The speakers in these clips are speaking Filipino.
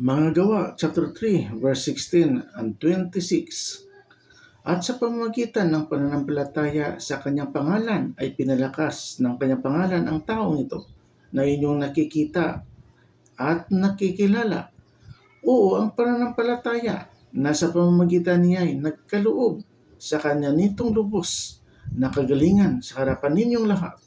Mga gawa, chapter 3, verse 16 and 26. At sa pamamagitan ng pananampalataya sa kanyang pangalan ay pinalakas ng kanyang pangalan ang taong ito na inyong nakikita at nakikilala. Oo, ang pananampalataya na sa pamamagitan niya ay nagkaloob sa kanya nitong lubos na kagalingan sa harapan ninyong lahat.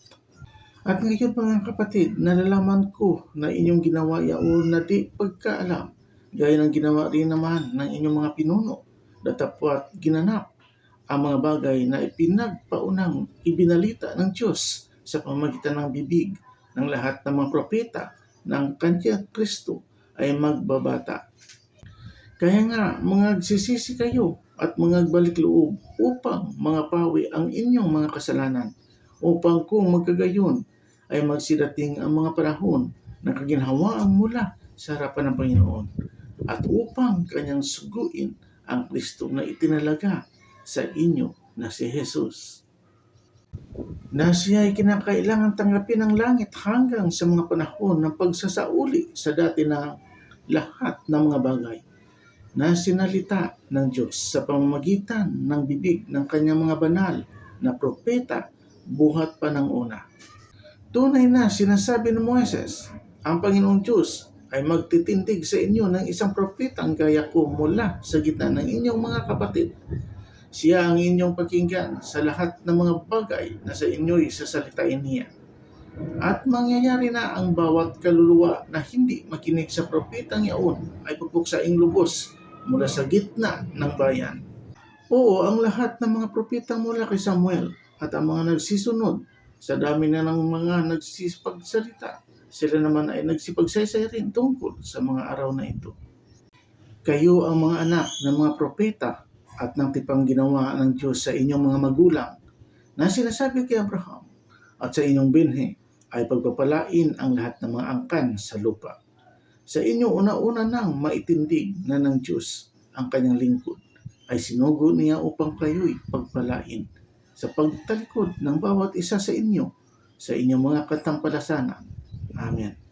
At ngayon mga kapatid, nalalaman ko na inyong ginawa yaon na di pagkaalam, gaya ng ginawa rin naman ng inyong mga pinuno, datapwat ginanap ang mga bagay na ipinagpaunang ibinalita ng Diyos sa pamagitan ng bibig ng lahat ng mga propeta ng kanya Kristo ay magbabata. Kaya nga, mga agsisisi kayo at mga balik loob upang mga pawi ang inyong mga kasalanan, upang kung magkagayon ay magsidating ang mga panahon na kaginhawaan mula sa harapan ng Panginoon at upang kanyang suguin ang Kristo na itinalaga sa inyo na si Jesus. Na siya ay kinakailangan tanggapin ng langit hanggang sa mga panahon ng pagsasauli sa dati na lahat ng mga bagay na sinalita ng Diyos sa pamamagitan ng bibig ng kanyang mga banal na propeta buhat pa ng una. Tunay na sinasabi ng Moises, ang Panginoong Diyos ay magtitindig sa inyo ng isang propetang gaya ko mula sa gitna ng inyong mga kapatid. Siya ang inyong pakinggan sa lahat ng mga bagay na sa inyo'y sasalitain niya. At mangyayari na ang bawat kaluluwa na hindi makinig sa propetang yaon ay pupuksaing lubos mula sa gitna ng bayan. Oo, ang lahat ng mga propetang mula kay Samuel at ang mga nagsisunod sa dami na ng mga nagsipagsalita, sila naman ay nagsipagsaysay rin tungkol sa mga araw na ito. Kayo ang mga anak ng mga propeta at ng tipang ginawa ng Diyos sa inyong mga magulang na sinasabi kay Abraham at sa inyong binhi ay pagpapalain ang lahat ng mga angkan sa lupa. Sa inyo una-una nang maitindig na ng Diyos ang kanyang lingkod ay sinugo niya upang kayo'y pagpalain sa pagtalikod ng bawat isa sa inyo sa inyong mga katampalasanan. Amen.